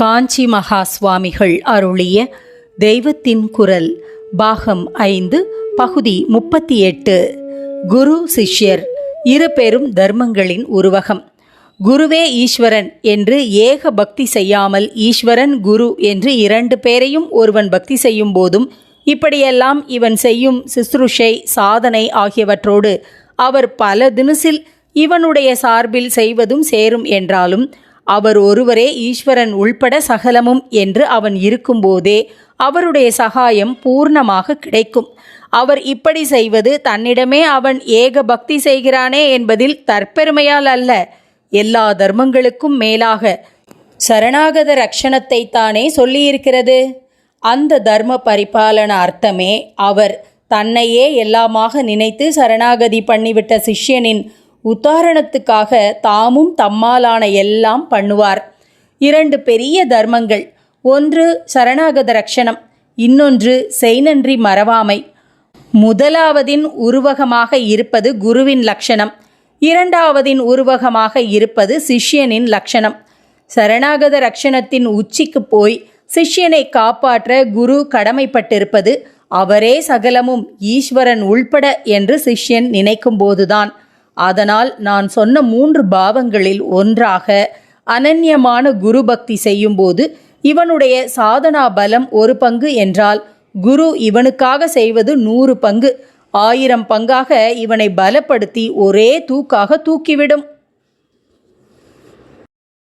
காஞ்சி மகா சுவாமிகள் அருளிய தெய்வத்தின் குரல் பாகம் ஐந்து பகுதி முப்பத்தி எட்டு குரு சிஷ்யர் இரு பெரும் தர்மங்களின் உருவகம். குருவே ஈஸ்வரன் என்று ஏக பக்தி செய்யாமல் ஈஸ்வரன் குரு என்று இரண்டு பேரையும் ஒருவன் பக்தி செய்யும் போதும் இப்படியெல்லாம் இவன் செய்யும் சுசுருஷை சாதனை ஆகியவற்றோடு அவர் பல தினசில் இவனுடைய சார்பில் செய்வதும் சேரும் என்றாலும் அவர் ஒருவரே ஈஸ்வரன் உள்பட சகலமும் என்று அவன் இருக்கும்போதே அவருடைய சகாயம் பூர்ணமாக கிடைக்கும். அவர் இப்படி செய்வது தன்னிடமே அவன் ஏக பக்தி செய்கிறானே என்பதில் தற்பெருமையால் அல்ல. எல்லா தர்மங்களுக்கும் மேலாக சரணாகத ரக்ஷணத்தை தானே சொல்லியிருக்கிறது. அந்த தர்ம பரிபாலன அர்த்தமே அவர் தன்னையே எல்லாமாக நினைத்து சரணாகதி பண்ணிவிட்ட சிஷ்யனின் உத்தாரணத்துக்காக தாமும் தம்மாலான எல்லாம் பண்ணுவார். இரண்டு பெரிய தர்மங்கள். ஒன்று சரணாகத ரக்ஷணம் இன்னொன்று செய்நன்றி மறவாமை. முதலாவதின் உருவகமாக இருப்பது குருவின் லட்சணம் இரண்டாவதின் உருவகமாக இருப்பது சிஷ்யனின் லட்சணம் சரணாகத ரக்ஷணத்தின் உச்சிக்கு போய் சிஷ்யனை காப்பாற்ற குரு கடமைப்பட்டிருப்பது அவரே சகலமும் ஈஸ்வரன் உள்பட என்று சிஷ்யன் நினைக்கும்போதுதான் அதனால் நான் சொன்ன மூன்று பாவங்களில் ஒன்றாக அனன்யமான குரு பக்தி செய்யும்போது இவனுடைய சாதனா பலம் ஒரு பங்கு என்றால் குரு இவனுக்காக செய்வது நூறு பங்கு. ஆயிரம் பங்காக இவனை பலப்படுத்தி ஒரே தூக்காக தூக்கிவிடும்.